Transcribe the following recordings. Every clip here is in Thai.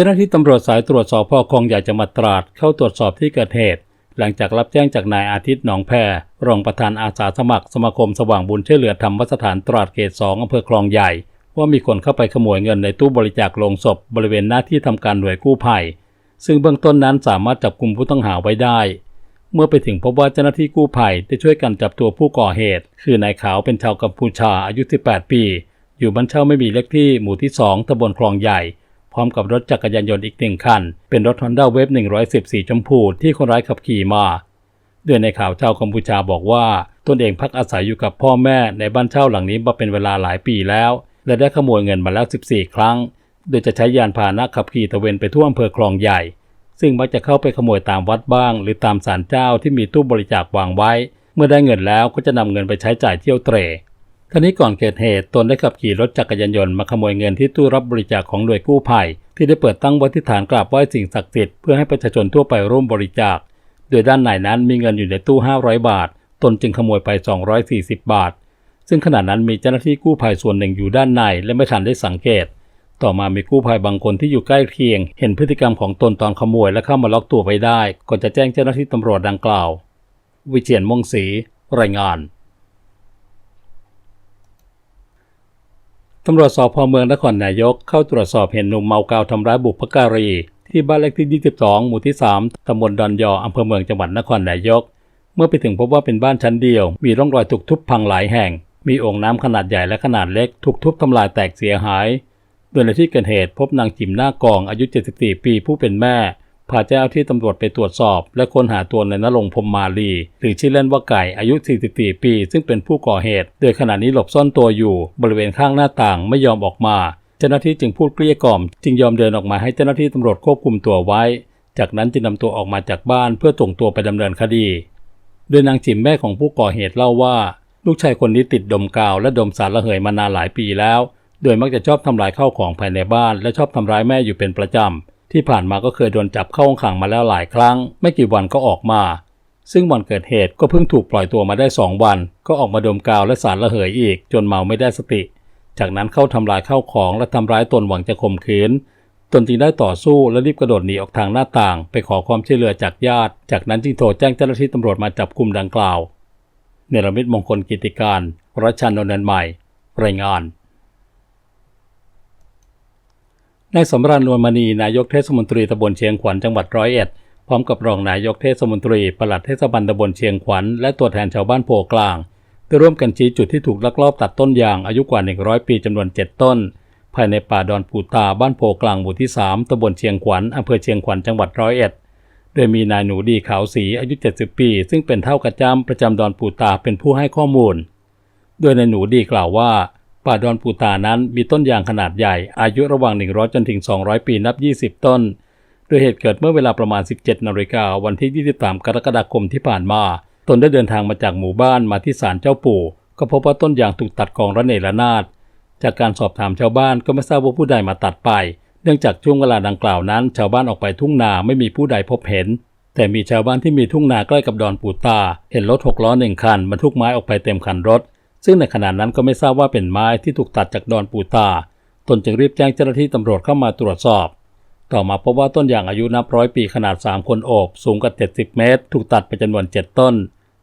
จ้าหน้าที่ตำรวจสายตรวจสอบพ่อคลองใหญ่จังหวัดตราดเข้าตรวจสอบที่เกิดเหตุ หลังจากรับแจ้งจากนายอาทิตย์หนองแพรรองประธานอาสาสมัครสมาคมสว่างบุญช่วยเหลือธรรมสถานตราดเขตสองอำเภอคลองใหญ่ ว่ามีคนเข้าไปขโมยเงินในตู้บริจาคโลงศพบริเวณหน้าที่ทำการหน่วยกู้ภัย ซึ่งเบื้องต้นนั้นสามารถจับกลุ่มผู้ต้องหาไว้ได้ เมื่อไปถึงพบว่าเจ้าหน้าที่กู้ภัยได้ช่วยกันจับตัวผู้ก่อเหตุ คือนายขาวเป็นชาวกัมพูชาอายุ 18 ปี อยู่บ้านเช่าไม่มีเลขที่หมู่ที่ 2ตำบลคลองใหญ่ ร้อมกับรถจักรยานยนต์อีกหนึ่งคัน เป็นรถ Honda w a v e 110สีชมพูที่คนร้ายขับขี่มาโดยในข่าวชาวกัมพูชาบอกว่าตนเองพักอาศัยอยู่กับพ่อแม่ในบ้านเช่าหลังนี้มาเป็นเวลาหลายปีแล้ว และได้ขโมยเงินมาแล้ว 14 ครั้ง โดยจะใช้ยานพาหนะขับขี่ตะเวนไปทั่วอำเภอคลองใหญ่ ซึ่งมักจะเข้าไปขโมยตามวัดบ้าง หรือตามศาลเจ้าที่มีตู้บริจาควางไว้ เมื่อได้เงินแล้วก็จะนำเงินไปใช้จ่ายเที่ยวเตร่ ท่านี้ก่อนเกิดเหตุตนได้ขับขี่รถจักรยานยนต์มาขโมยเงินที่ตู้รับบริจาคของหน่วยกู้ภัย ที่ได้เปิดตั้งไว้ที่ฐานกราบไหว้สิ่งศักดิ์สิทธิ์เพื่อให้ประชาชนทั่วไปร่วมบริจาค โดยด้านในนั้นมีเงินอยู่ในตู้ 500 บาท ตนจึงขโมยไป 240 บาท ซึ่งขณะนั้นมีเจ้าหน้าที่กู้ภัยส่วนหนึ่งอยู่ด้านในและไม่ทันได้สังเกต ต่อมามีกู้ภัยบางคนที่อยู่ใกล้เคียง เห็นพฤติกรรมของตนตอนขโมยและเข้ามาล็อกตัวไว้ได้ก่อนจะแจ้งเจ้าหน้าที่ตำรวจดังกล่าว วิเชียนมงศรีรายงาน ตำรวจสพเมืองนครนายกเข้าตรวจสอบเห็นหนุ่มเมากาวทำร้ายบุพการี ที่บ้านเลขที่ 22 หมู่ที่ 3 ตำบลดอนยออำเภอเมืองจังหวัดนครนายก เมื่อไปถึงพบว่าเป็นบ้านชั้นเดียว มีร่องรอยถูกทุบพังหลายแห่ง มีโอ่งน้ำขนาดใหญ่และขนาดเล็ก ถูกทุบทำลายแตกเสียหาย โดยในที่เกิดเหตุพบนางจิมหน้ากองอายุ 74 ปีผู้เป็นแม่ พาเจ้าที่ตำรวจไปตรวจสอบ และค้นหาตัวในนรงพรมมาลีหรือชื่อเล่นว่าไก่อายุ 44 ปี ซึ่งเป็นผู้ก่อเหตุ โดยขณะนี้หลบซ่อนตัวอยู่ บริเวณข้างหน้าต่างไม่ยอมออกมา เจ้าหน้าที่จึงพูดเกลี้ยกล่อม จึงยอมเดินออกมาให้เจ้าหน้าที่ตำรวจควบคุมตัวไว้ จากนั้นจึงนำตัวออกมาจากบ้านเพื่อส่งตัวไปดำเนินคดี โดยนางจิมแม่ของผู้ก่อเหตุเล่าว่า ลูกชายคนนี้ติดดมกาวและดมสารระเหยมานานหลายปีแล้ว โดยมักจะชอบทำลายข้าวของภายในบ้าน และชอบทำร้ายแม่อยู่เป็นประจำ ที่ผ่านมาก็เคยโดนจับเข้าห้องขังมาแล้วหลายครั้ง ไม่กี่วันก็ออกมา ซึ่งวันเกิดเหตุก็เพิ่งถูกปล่อยตัวมาได้สองวัน ก็ออกมาดมกาวและสารระเหยอีก จนเมาไม่ได้สติ จากนั้นเข้าทำลายข้าวของและทำร้ายตนหวังจะข่มขืนตนจึงได้ต่อสู้และรีบกระโดดหนีออกทางหน้าต่าง ไปขอความช่วยเหลือจากญาติ จากนั้นจึงโทรแจ้งเจ้าหน้าที่ตำรวจมาจับกลุ่มดังกล่าว เนรมิตมงคลกิติการรัชนนนันท์ใหม่ รายงาน นายสำราญนวลมณีนายกเทศมนตรีตำบลเชียงขวัญจังหวัดร้อยเอ็ดพร้อมกับรองนายกเทศมนตรีปลัดเทศบาลตำบลเชียงขวัญและตัวแทนชาวบ้านโพกลางได้ร่วมกันชี้จุดที่ถูกลักลอบตัดต้นยางอายุกว่า 100 ปีจำนวน 7 ต้น ภายในป่าดอนปูตาบ้านโพกลางหมู่ที่ 3ตำบลเชียงขวัญอำเภอเชียงขวัญจังหวัดร้อยเอ็ดโดยมีนายหนูดีขาวสีอายุ 70 ปี ซึ่งเป็นเท่ากระจำประจำดอนปูตาเป็นผู้ให้ข้อมูล โดยนายหนูดีกล่าวว่า ป่าดอนปูตานั้นมีต้นยางขนาดใหญ่ อายุระหว่าง 100 จนถึง 200 ปีนับ 20 ต้น โดยเหตุเกิดเมื่อเวลาประมาณ 17 นาฬิกาวันที่ 23 กรกฎาคมที่ผ่านมา ตนได้เดินทางมาจากหมู่บ้านมาที่ศาลเจ้าปู่ ก็พบว่าต้นยางถูกตัดกองระเนระนาด จากการสอบถามชาวบ้านก็ไม่ทราบว่าผู้ใดมาตัดไป เนื่องจากช่วงเวลาดังกล่าวนั้น ชาวบ้านออกไปทุ่งนาไม่มีผู้ใดพบเห็น แต่มีชาวบ้านที่มีทุ่งนาใกล้กับดอนปูตา เห็นรถหกล้อหนึ่งคันบรรทุกไม้ออกไปเต็มคันรถ ซึ่งในขณะนั้นก็ไม่ทราบว่าเป็นไม้ที่ถูกตัดจากดอนปูตา ตนจึงรีบแจ้งเจ้าหน้าที่ตำรวจเข้ามาตรวจสอบ ต่อมาพบว่าต้นยางอายุนับร้อยปีขนาด 3 คนโอบ สูงกว่า 70 เมตร ถูกตัดไปจำนวน 7 ต้น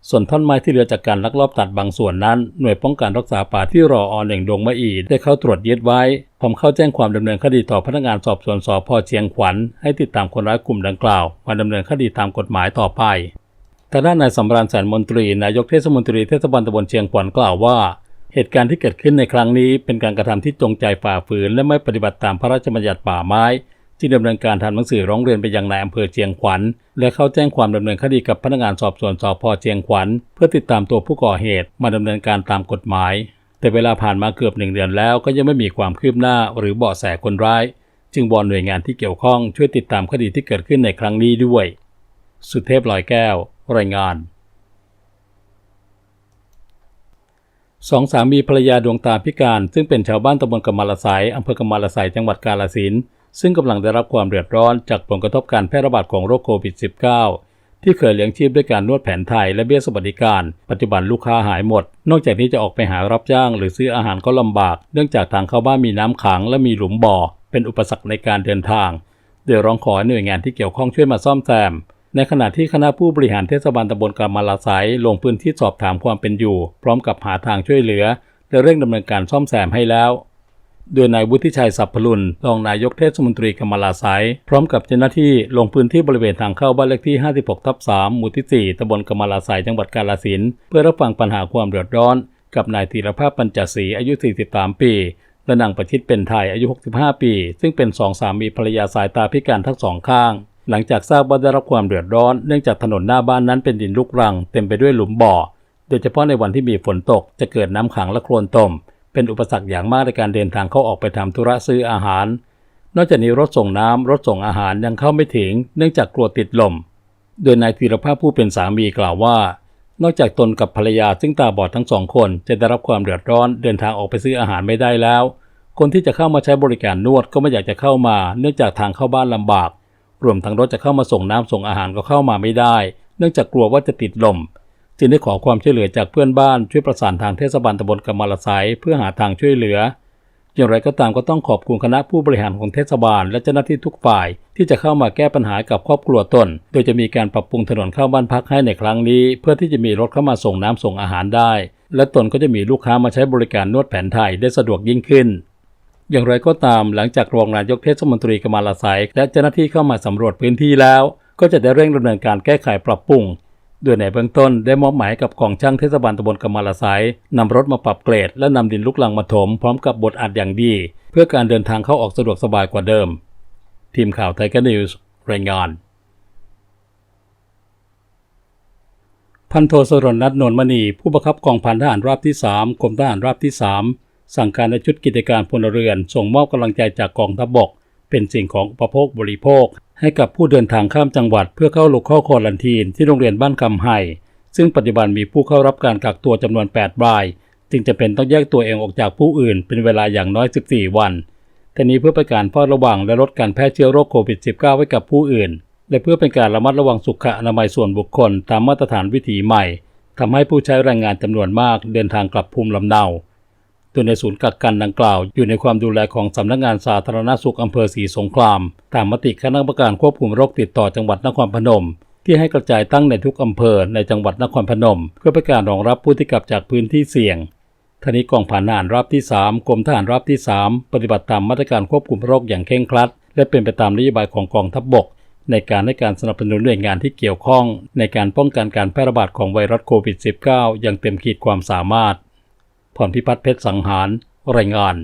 ส่วนท่อนไม้ที่เหลือจากการลักลอบตัดบางส่วนนั้น หน่วยป้องกันรักษาป่าที่รออหนึ่งดงมะอีได้เข้าตรวจยึดไว้พร้อมเข้าแจ้งความดำเนินคดีต่อพนักงานสอบสวนสพเชียงขวัญให้ติดตามคนร้ายกลุ่มดังกล่าวมาดำเนินคดีตามกฎหมายต่อไป แต่ด้านนายสำราญแสนมนตรี นายกเทศมนตรีเทศบาลตำบลเชียงขวัญกล่าวว่า เหตุการณ์ที่เกิดขึ้นในครั้งนี้ เป็นการกระทำที่จงใจฝ่าฝืน และไม่ปฏิบัติตามพระราชบัญญัติป่าไม้ที่ดำเนินการทำหนังสือร้องเรียนไปยังนายอำเภอเชียงขวัญ และเข้าแจ้งความดำเนินคดีกับพนักงานสอบสวนสพเชียงขวัญ เพื่อติดตามตัวผู้ก่อเหตุมาดำเนินการตามกฎหมาย แต่เวลาผ่านมาเกือบหนึ่งเดือนแล้วก็ยังไม่มีความคืบหน้าหรือเบาะแสคนร้าย จึงวอนหน่วยงานที่เกี่ยวข้องช่วยติดตามคดีที่เกิดขึ้นในครั้งนี้ด้วย สุเทพลอยแก้ว รายงานสองสามีภรรยาดวงตาพิการ ซึ่งเป็นชาวบ้านตำบลกำมะละไสอำเภอกำมะละไสจังหวัดกาฬสินซึ่งกำลังได้รับความเดือดร้อนจากผลกระทบการแพร่ระบาดของโรคโควิด -19 ที่เคยเลี้ยงชีพด้วยการนวดแผนไทยและเบี้ยสวัสดิการ ปัจจุบันลูกค้าหายหมด นอกจากนี้จะออกไปหารับจ้าง หรือซื้ออาหารก็ลำบาก เนื่องจากทางเข้าบ้านมีน้ำขังและมีหลุมบ่อ เป็นอุปสรรคในการเดินทางโดยร้องขอให้หน่วยงานที่เกี่ยวข้องช่วยมาซ่อมแซม ในขณะที่คณะผู้บริหารเทศบาลตำบลกำมะลาไสยลงพื้นที่สอบถามความเป็นอยู่ พร้อมกับหาทางช่วยเหลือ และเร่งดำเนินการซ่อมแซมให้แล้ว โดยนายวุฒิชัยสัพพลุนรองนายกเทศมนตรีกำมะลาไสยพร้อมกับเจ้าหน้าที่ลงพื้นที่บริเวณทางเข้าบ้านเลขที่ 56 ทับ 3 หมู่ที่ 4ตำบลกำมะลาไสยจังหวัดกาฬสินธุ์เพื่อรับฟังปัญหาความเดือดร้อน กับนายธีรภาพปัญจศรีอายุ 43 ปีและนางประชิตเป็นไทยอายุ 65 ปี ซึ่งเป็นสองสามีภรรยาสายตาพิการทั้งสองข้าง หลังจากทราบว่าได้รับความเดือดร้อนเนื่องจากถนนหน้าบ้านนั้นเป็นดินลูกรัง เต็มไปด้วยหลุมบ่อ โดยเฉพาะในวันที่มีฝนตกจะเกิดน้ำขังและโคลนตม เป็นอุปสรรคอย่างมากในการเดินทางเข้าออกไปทำธุระซื้ออาหาร นอกจากนี้รถส่งน้ำรถส่งอาหารยังเข้าไม่ถึง เนื่องจากกลัวติดลม โดยนายธีรภาพผู้เป็นสามีกล่าวว่า นอกจากตนกับภรรยาซึ่งตาบอดทั้งสองคนจะได้รับความเดือดร้อน เดินทางออกไปซื้ออาหารไม่ได้แล้ว คนที่จะเข้ามาใช้บริการนวดก็ไม่อยากจะเข้ามา เนื่องจากทางเข้าบ้านลำบาก รวมทั้งรถจะเข้ามาส่งน้ำส่งอาหารก็เข้ามาไม่ได้ เนื่องจากกลัวว่าจะติดลม จึงได้ขอความช่วยเหลือจากเพื่อนบ้านช่วยประสานทางเทศบาลตำบลกำมะละไสยเพื่อหาทางช่วยเหลือ อย่างไรก็ตามก็ต้องขอบคุณคณะผู้บริหารของเทศบาล และเจ้าหน้าที่ทุกฝ่าย ที่จะเข้ามาแก้ปัญหากับครอบครัวตน โดยจะมีการปรับปรุงถนนเข้าบ้านพักให้ในครั้งนี้ เพื่อที่จะมีรถเข้ามาส่งน้ำส่งอาหารได้ และตนก็จะมีลูกค้ามาใช้บริการนวดแผนไทยได้สะดวกยิ่งขึ้น อย่างไรก็ตามหลังจากรองนายกเทศมนตรีกำมะลาไสยและเจ้าหน้าที่เข้ามาสำรวจพื้นที่แล้ว ก็จะได้เร่งดำเนินการแก้ไขปรับปรุงโดยในเบื้องต้นได้มอบหมายกับกองช่างเทศบาลตำบลกำมะลาไสยนำรถมาปรับเกรด และนำดินลูกลังมาถมพร้อมกับบดอัดอย่างดี เพื่อการเดินทางเข้าออกสะดวกสบายกว่าเดิม ทีมข่าวไทยแคนิวส์รายงาน พันโทสรนัทนนมณี ผู้บังคับกองพันทหารราบที่ 3กรมทหารราบที่ 3 สั่งการในชุดกิจการพลเรือน ส่งมอบกำลังใจจากกองทัพบก เป็นสิ่งของอุปโภคบริโภค ให้กับผู้เดินทางข้ามจังหวัด เพื่อเข้าลงข้อคอลันทีนที่โรงเรียนบ้านคำไห่ซึ่งปัจจุบันมีผู้เข้ารับการกักตัวจำนวน 8 ราย จึงจะเป็นต้องแยกตัวเองออกจากผู้อื่น เป็นเวลาอย่างน้อย 14 วันแต่นี้เพื่อเป็นการเฝ้าระวังและลดการแพร่เชื้อโรคโควิด -19 ไว้กับผู้อื่น และเพื่อเป็นการระมัดระวังสุขอนามัยส่วนบุคคล ตามมาตรฐานวิถีใหม่ทำให้ผู้ใช้แรงงานจำนวนมากเดินทางกลับภูมิลำเนา โดยในศูนย์กักกันดังกล่าว อยู่ในความดูแลของสำนักงานสาธารณสุขอำเภอศรีสงคราม ตามมติคณะกรรมการควบคุมโรคติดต่อจังหวัดนครพนม ที่ให้กระจายตั้งในทุกอำเภอในจังหวัดนครพนม เพื่อเป็นการรองรับผู้ที่กลับจากพื้นที่เสี่ยงทนี้กองผ่านทหารราบที่ 3 กรมทหารราบที่ 3 ปฏิบัติตามมาตรการควบคุมโรคอย่างเคร่งครัด และเป็นไปตามนโยบายของกองทัพบบก ในการให้การสนับสนุนหน่วยงานที่เกี่ยวข้อง ในการป้องกันการแพร่ระบาดของไวรัสโควิด -19 อย่างเต็มขีดความสามารถ พรพิพัฒน์เพชรสังหาร รายงาน